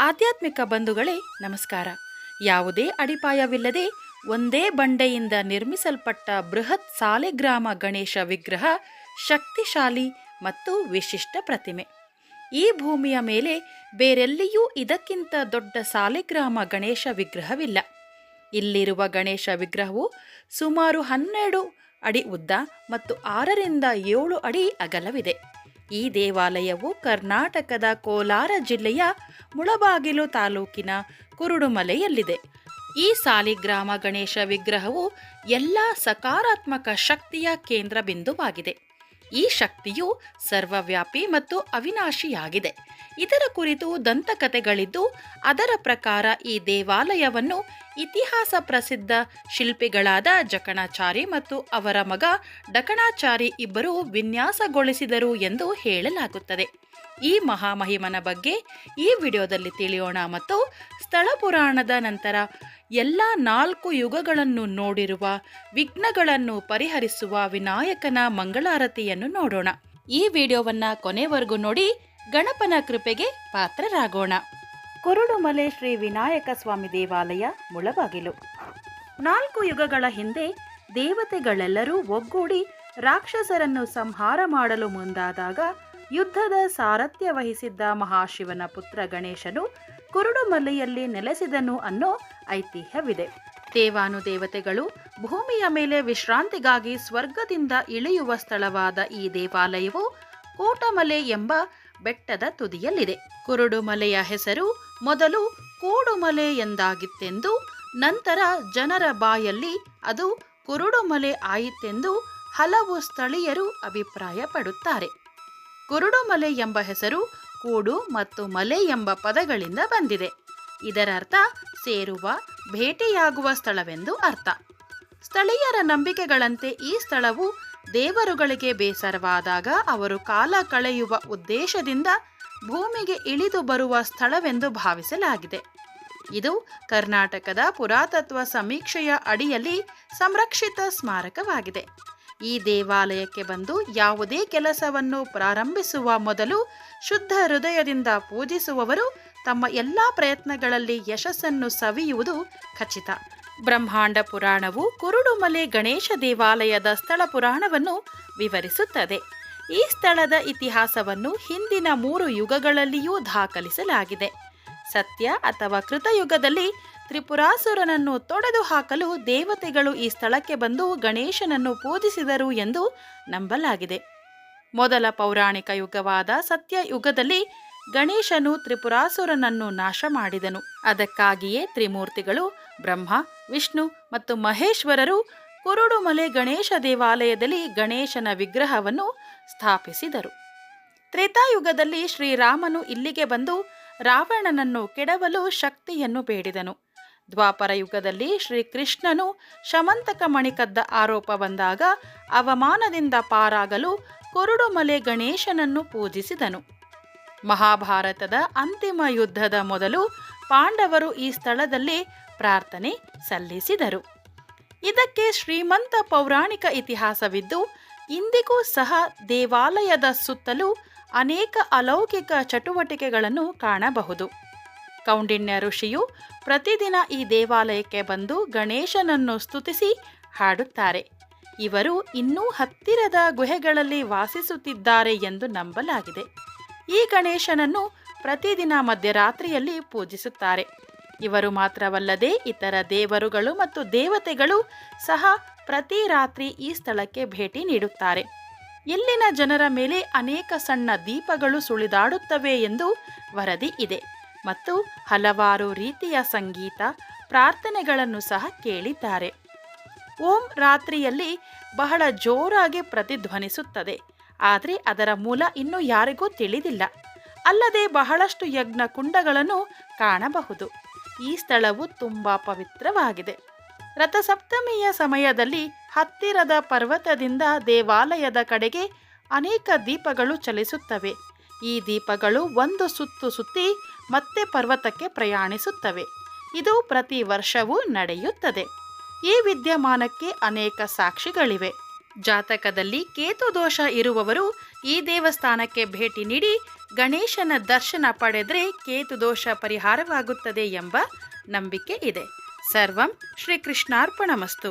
ಆಧ್ಯಾತ್ಮಿಕ ಬಂಧುಗಳೇ, ನಮಸ್ಕಾರ. ಯಾವುದೇ ಅಡಿಪಾಯವಿಲ್ಲದೆ ಒಂದೇ ಬಂಡೆಯಿಂದ ನಿರ್ಮಿಸಲ್ಪಟ್ಟ ಬೃಹತ್ ಸಾಲೆಗ್ರಾಮ ಗಣೇಶ ವಿಗ್ರಹ ಶಕ್ತಿಶಾಲಿ ಮತ್ತು ವಿಶಿಷ್ಟ ಪ್ರತಿಮೆ. ಈ ಭೂಮಿಯ ಮೇಲೆ ಬೇರೆಲ್ಲಿಯೂ ಇದಕ್ಕಿಂತ ದೊಡ್ಡ ಸಾಲೆಗ್ರಾಮ ಗಣೇಶ ವಿಗ್ರಹವಿಲ್ಲ. ಇಲ್ಲಿರುವ ಗಣೇಶ ವಿಗ್ರಹವು ಸುಮಾರು ಹನ್ನೆರಡು ಅಡಿ ಉದ್ದ ಮತ್ತು ಆರರಿಂದ ಏಳು ಅಡಿ ಅಗಲವಿದೆ. ಈ ದೇವಾಲಯವು ಕರ್ನಾಟಕದ ಕೋಲಾರ ಜಿಲ್ಲೆಯ ಮುಳಬಾಗಿಲು ತಾಲೂಕಿನ ಕುರುಡುಮಲೆಯಲ್ಲಿದೆ. ಈ ಸಾಲಿಗ್ರಾಮ ಗಣೇಶ ವಿಗ್ರಹವು ಎಲ್ಲ ಸಕಾರಾತ್ಮಕ ಶಕ್ತಿಯ ಕೇಂದ್ರ ಬಿಂದುವಾಗಿದೆ ಈ ಶಕ್ತಿಯು ಸರ್ವವ್ಯಾಪಿ ಮತ್ತು ಅವಿನಾಶಿಯಾಗಿದೆ. ಇದರ ಕುರಿತು ದಂತಕಥೆಗಳಿದ್ದು, ಅದರ ಪ್ರಕಾರ ಈ ದೇವಾಲಯವನ್ನು ಇತಿಹಾಸ ಪ್ರಸಿದ್ಧ ಶಿಲ್ಪಿಗಳಾದ ಜಕಣಾಚಾರಿ ಮತ್ತು ಅವರ ಮಗ ಡಕಣಾಚಾರಿ ಇಬ್ಬರು ವಿನ್ಯಾಸಗೊಳಿಸಿದರು ಎಂದು ಹೇಳಲಾಗುತ್ತದೆ. ಈ ಮಹಾಮಹಿಮನ ಬಗ್ಗೆ ಈ ವಿಡಿಯೋದಲ್ಲಿ ತಿಳಿಯೋಣ ಮತ್ತು ಸ್ಥಳ ಪುರಾಣದ ನಂತರ ಎಲ್ಲ ನಾಲ್ಕು ಯುಗಗಳನ್ನು ನೋಡಿರುವ, ವಿಘ್ನಗಳನ್ನು ಪರಿಹರಿಸುವ ವಿನಾಯಕನ ಮಂಗಳಾರತಿಯನ್ನು ನೋಡೋಣ. ಈ ವಿಡಿಯೋವನ್ನ ಕೊನೆವರೆಗೂ ನೋಡಿ, ಗಣಪನ ಕೃಪೆಗೆ ಪಾತ್ರರಾಗೋಣ. ಕುರುಡುಮಲೆ ಶ್ರೀ ವಿನಾಯಕ ಸ್ವಾಮಿ ದೇವಾಲಯ ಮುಳಬಾಗಿಲು. ನಾಲ್ಕು ಯುಗಗಳ ಹಿಂದೆ ದೇವತೆಗಳೆಲ್ಲರೂ ಒಗ್ಗೂಡಿ ರಾಕ್ಷಸರನ್ನು ಸಂಹಾರ ಮಾಡಲು ಮುಂದಾದಾಗ ಯುದ್ಧದ ಸಾರಥ್ಯ ವಹಿಸಿದ್ದ ಮಹಾಶಿವನ ಪುತ್ರ ಗಣೇಶನು ಕುರುಡುಮಲೆಯಲ್ಲಿ ನೆಲೆಸಿದನು ಅನ್ನೋ ಐತಿಹ್ಯವಿದೆ. ದೇವಾನುದೇವತೆಗಳು ಭೂಮಿಯ ಮೇಲೆ ವಿಶ್ರಾಂತಿಗಾಗಿ ಸ್ವರ್ಗದಿಂದ ಇಳಿಯುವ ಸ್ಥಳವಾದ ಈ ದೇವಾಲಯವು ಕೋಟಮಲೆ ಎಂಬ ಬೆಟ್ಟದ ತುದಿಯಲ್ಲಿದೆ. ಕುರುಡುಮಲೆಯ ಹೆಸರು ಮೊದಲು ಕೂಡುಮಲೆ ಎಂದಾಗಿತ್ತೆಂದು, ನಂತರ ಜನರ ಬಾಯಲ್ಲಿ ಅದು ಕುರುಡುಮಲೆ ಆಯಿತೆಂದು ಹಲವು ಸ್ಥಳೀಯರು ಅಭಿಪ್ರಾಯಪಡುತ್ತಾರೆ. ಕುರುಡುಮಲೆ ಎಂಬ ಹೆಸರು ಕೂಡು ಮತ್ತು ಮಲೆ ಎಂಬ ಪದಗಳಿಂದ ಬಂದಿದೆ. ಇದರರ್ಥ, ಸೇರುವ, ಭೇಟಿಯಾಗುವ ಸ್ಥಳವೆಂದು ಅರ್ಥ. ಸ್ಥಳೀಯರ ನಂಬಿಕೆಗಳಂತೆ ಈ ಸ್ಥಳವು ದೇವರುಗಳಿಗೆ ಬೇಸರವಾದಾಗ ಅವರು ಕಾಲ ಕಳೆಯುವ ಉದ್ದೇಶದಿಂದ ಭೂಮಿಗೆ ಇಳಿದು ಬರುವ ಸ್ಥಳವೆಂದು ಭಾವಿಸಲಾಗಿದೆ. ಇದು ಕರ್ನಾಟಕದ ಪುರಾತತ್ವ ಸಮೀಕ್ಷೆಯ ಅಡಿಯಲ್ಲಿ ಸಂರಕ್ಷಿತ ಸ್ಮಾರಕವಾಗಿದೆ. ಈ ದೇವಾಲಯಕ್ಕೆ ಬಂದು ಯಾವುದೇ ಕೆಲಸವನ್ನು ಪ್ರಾರಂಭಿಸುವ ಮೊದಲು ಶುದ್ಧ ಹೃದಯದಿಂದ ಪೂಜಿಸುವವರು ತಮ್ಮ ಎಲ್ಲ ಪ್ರಯತ್ನಗಳಲ್ಲಿ ಯಶಸ್ಸನ್ನು ಸವಿಯುವುದು ಖಚಿತ. ಬ್ರಹ್ಮಾಂಡ ಪುರಾಣವು ಕುರುಡುಮಲೆ ಗಣೇಶ ದೇವಾಲಯದ ಸ್ಥಳ ಪುರಾಣವನ್ನು ವಿವರಿಸುತ್ತದೆ. ಈ ಸ್ಥಳದ ಇತಿಹಾಸವನ್ನು ಹಿಂದಿನ ಮೂರು ಯುಗಗಳಲ್ಲಿಯೂ ದಾಖಲಿಸಲಾಗಿದೆ. ಸತ್ಯ ಅಥವಾ ಕೃತಯುಗದಲ್ಲಿ ತ್ರಿಪುರಾಸುರನನ್ನು ತೊಡೆದು ಹಾಕಲು ದೇವತೆಗಳು ಈ ಸ್ಥಳಕ್ಕೆ ಬಂದು ಗಣೇಶನನ್ನು ಪೂಜಿಸಿದರು ಎಂದು ನಂಬಲಾಗಿದೆ. ಮೊದಲ ಪೌರಾಣಿಕ ಯುಗವಾದ ಸತ್ಯ ಯುಗದಲ್ಲಿ ಗಣೇಶನು ತ್ರಿಪುರಾಸುರನನ್ನು ನಾಶ ಮಾಡಿದನು. ಅದಕ್ಕಾಗಿಯೇ ತ್ರಿಮೂರ್ತಿಗಳು ಬ್ರಹ್ಮ, ವಿಷ್ಣು ಮತ್ತು ಮಹೇಶ್ವರರು ಕುರುಡುಮಲೆ ಗಣೇಶ ದೇವಾಲಯದಲ್ಲಿ ಗಣೇಶನ ವಿಗ್ರಹವನ್ನು ಸ್ಥಾಪಿಸಿದರು. ತ್ರೇತಾಯುಗದಲ್ಲಿ ಶ್ರೀರಾಮನು ಇಲ್ಲಿಗೆ ಬಂದು ರಾವಣನನ್ನು ಕೆಡವಲು ಶಕ್ತಿಯನ್ನು ಬೇಡಿದನು. ದ್ವಾಪರ ಯುಗದಲ್ಲಿ ಶ್ರೀಕೃಷ್ಣನು ಶಮಂತಕ ಮಣಿಕದ್ದ ಆರೋಪ ಬಂದಾಗ ಅವಮಾನದಿಂದ ಪಾರಾಗಲು ಕುರುಡುಮಲೆ ಗಣೇಶನನ್ನು ಪೂಜಿಸಿದನು. ಮಹಾಭಾರತದ ಅಂತಿಮ ಯುದ್ಧದ ಮೊದಲು ಪಾಂಡವರು ಈ ಸ್ಥಳದಲ್ಲಿ ಪ್ರಾರ್ಥನೆ ಸಲ್ಲಿಸಿದರು. ಇದಕ್ಕೆ ಶ್ರೀಮಂತ ಪೌರಾಣಿಕ ಇತಿಹಾಸವಿದ್ದು, ಇಂದಿಗೂ ಸಹ ದೇವಾಲಯದ ಸುತ್ತಲೂ ಅನೇಕ ಅಲೌಕಿಕ ಚಟುವಟಿಕೆಗಳನ್ನು ಕಾಣಬಹುದು. ಕೌಂಡಿನ್ಯ ಋಷಿಯು ಪ್ರತಿದಿನ ಈ ದೇವಾಲಯಕ್ಕೆ ಬಂದು ಗಣೇಶನನ್ನು ಸ್ತುತಿಸಿ ಹಾಡುತ್ತಾರೆ. ಇವರು ಇನ್ನೂ ಹತ್ತಿರದ ಗುಹೆಗಳಲ್ಲಿ ವಾಸಿಸುತ್ತಿದ್ದಾರೆ ಎಂದು ನಂಬಲಾಗಿದೆ. ಈ ಗಣೇಶನನ್ನು ಪ್ರತಿದಿನ ಮಧ್ಯರಾತ್ರಿಯಲ್ಲಿ ಪೂಜಿಸುತ್ತಾರೆ. ಇವರು ಮಾತ್ರವಲ್ಲದೆ ಇತರ ದೇವರುಗಳು ಮತ್ತು ದೇವತೆಗಳು ಸಹ ಪ್ರತಿ ರಾತ್ರಿ ಈ ಸ್ಥಳಕ್ಕೆ ಭೇಟಿ ನೀಡುತ್ತಾರೆ. ಇಲ್ಲಿನ ಜನರ ಮೇಲೆ ಅನೇಕ ಸಣ್ಣ ದೀಪಗಳು ಸುಳಿದಾಡುತ್ತವೆ ಎಂದು ವರದಿ ಇದೆ. ಮತ್ತು ಹಲವಾರು ರೀತಿಯ ಸಂಗೀತ ಪ್ರಾರ್ಥನೆಗಳನ್ನು ಸಹ ಕೇಳಿದ್ದಾರೆ. ಓಂ ರಾತ್ರಿಯಲ್ಲಿ ಬಹಳ ಜೋರಾಗಿ ಪ್ರತಿಧ್ವನಿಸುತ್ತದೆ. ಆದರೆ ಅದರ ಮೂಲ ಇನ್ನೂ ಯಾರಿಗೂ ತಿಳಿದಿಲ್ಲ. ಅಲ್ಲದೆ ಬಹಳಷ್ಟು ಯಜ್ಞ ಕುಂಡಗಳನ್ನು ಕಾಣಬಹುದು. ಈ ಸ್ಥಳವು ತುಂಬ ಪವಿತ್ರವಾಗಿದೆ. ರಥಸಪ್ತಮಿಯ ಸಮಯದಲ್ಲಿ ಹತ್ತಿರದ ಪರ್ವತದಿಂದ ದೇವಾಲಯದ ಕಡೆಗೆ ಅನೇಕ ದೀಪಗಳು ಚಲಿಸುತ್ತವೆ. ಈ ದೀಪಗಳು ಒಂದು ಸುತ್ತು ಸುತ್ತಿ ಮತ್ತೆ ಪರ್ವತಕ್ಕೆ ಪ್ರಯಾಣಿಸುತ್ತವೆ. ಇದು ಪ್ರತಿ ವರ್ಷವೂ ನಡೆಯುತ್ತದೆ. ಈ ವಿದ್ಯಮಾನಕ್ಕೆ ಅನೇಕ ಸಾಕ್ಷಿಗಳಿವೆ. ಜಾತಕದಲ್ಲಿ ಕೇತು ದೋಷ ಇರುವವರು ಈ ದೇವಸ್ಥಾನಕ್ಕೆ ಭೇಟಿ ನೀಡಿ ಗಣೇಶನ ದರ್ಶನ ಪಡೆದರೆ ಕೇತು ದೋಷ ಪರಿಹಾರವಾಗುತ್ತದೆ ಎಂಬ ನಂಬಿಕೆ ಇದೆ. ಸರ್ವಂ ಶ್ರೀಕೃಷ್ಣಾರ್ಪಣಮಸ್ತು.